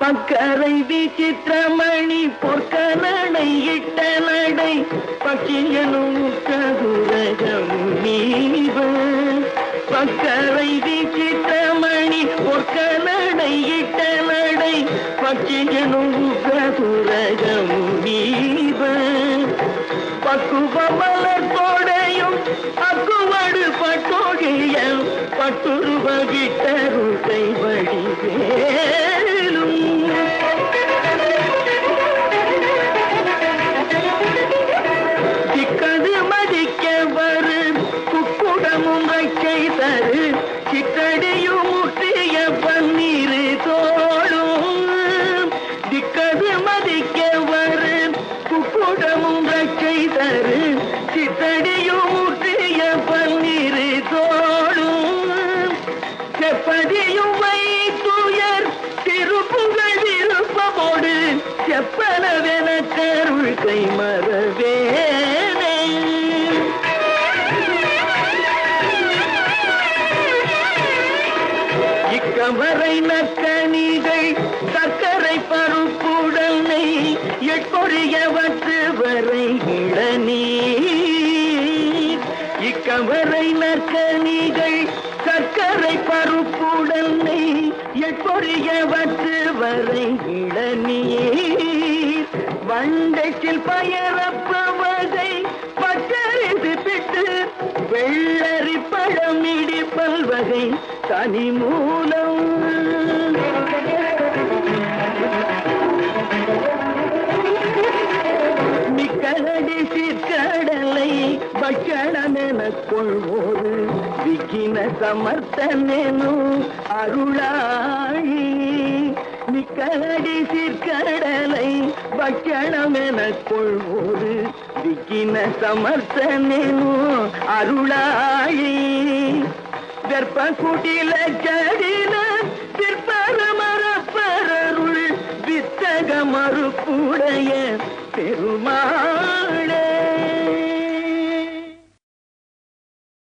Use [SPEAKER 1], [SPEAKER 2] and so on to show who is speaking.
[SPEAKER 1] பக்கரை விசித்திரமணி பொற்க நடை இட்ட நடை பட்சியனும் கதுரகம் நீவ. பக்கரை விசித்திரமணி பொற்க நடை இட்ட நடை பட்சியனும் கதுரகம் நீவன் பக்குவமல கோடையும் அக்குவடு பட்டோகியம் பட்டுருவ விட்டருசை வடிவேலும் இக்கவரை நக்கணிகள் சக்கரை பருப்புடனை எட்பொழியவற்று வரை இளநீர் இக்கவரை நற்கனிகள் சர்க்கரை பருப்புடனை எட்பொழியவற்று வரை இளநீர் வண்டைக்கில் பயரப்பு வகை தனி மூலம். மிக்கடி சிற்கடலை பட்சணமென கொள்வோரு. விக்கின சமர்த்தனெனு அருளாழி. மிக்கடி சிற்கடலை பட்சணமென கொள்வோரு. விக்கின சமர்த்தனெனு அருளாழி. கற்ப குடில கடில சிற்பர மரப்பரருள் வித்தக மறுப்புடைய பெருமாளே.